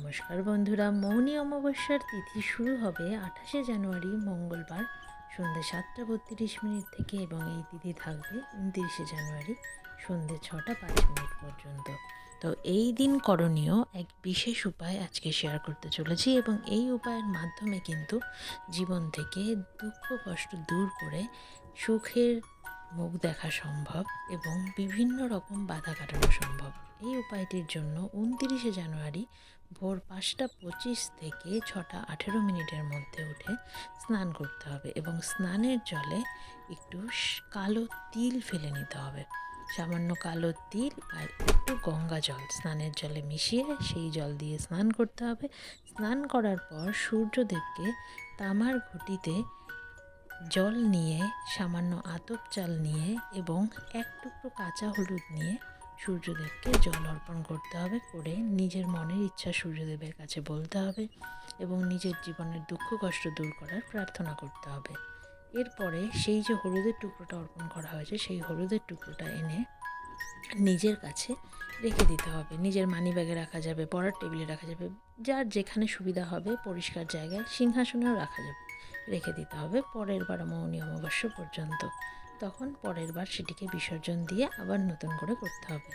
নমস্কার বন্ধুরা, মৌনী অমাবস্যার তিথি শুরু হবে আঠাশে জানুয়ারি, মঙ্গলবার সন্ধ্যে সাতটা বত্রিশ মিনিট থেকে এবং এই তিথি থাকবে উনতিরিশে জানুয়ারি সন্ধ্যে ছটা পাঁচ মিনিট পর্যন্ত। তো এই দিন করণীয় এক বিশেষ উপায় আজকে শেয়ার করতে চলেছি এবং এই উপায়ের মাধ্যমে কিন্তু জীবন থেকে দুঃখ কষ্ট দূর করে সুখের মুখ দেখা সম্ভব এবং বিভিন্ন রকম বাধা কাটানো সম্ভব। এই উপায়টির জন্য উনতিরিশে জানুয়ারি ভোর পাঁচটা পঁচিশ থেকে ছটা আঠেরো মিনিটের মধ্যে উঠে স্নান করতে হবে এবং স্নানের জলে একটু কালো তিল ফেলে নিতে হবে। সামান্য কালো তিল আর একটু গঙ্গা জল স্নানের জলে মিশিয়ে সেই জল দিয়ে স্নান করতে হবে। স্নান করার পর সূর্যদেবকে তামার ঘটিতে জল নিয়ে, সামান্য আতপ চাল নিয়ে এবং এক টুকরো কাঁচা হলুদ নিয়ে সূর্যদেবকে জল অর্পণ করতে হবে করে নিজের মনের ইচ্ছা সূর্যদেবের কাছে বলতে হবে এবং নিজের জীবনের দুঃখ, কষ্ট দূর করার প্রার্থনা করতে হবে। এরপরে সেই যে হলুদের টুকরোটা অর্পণ করা হয়েছে, সেই হলুদের টুকরোটা এনে নিজের কাছে রেখে দিতে হবে। নিজের মানি ব্যাগে রাখা যাবে, পড়ার টেবিলে রাখা যাবে, যার যেখানে সুবিধা হবে পরিষ্কার জায়গায় সিংহাসনেও রাখা যাবে। রেখে দিতে হবে পরের বার মৌনী অমাবস্যা পর্যন্ত। তখন পরের বার সেটিকে বিসর্জন দিয়ে আবার নতুন করে করতে হবে।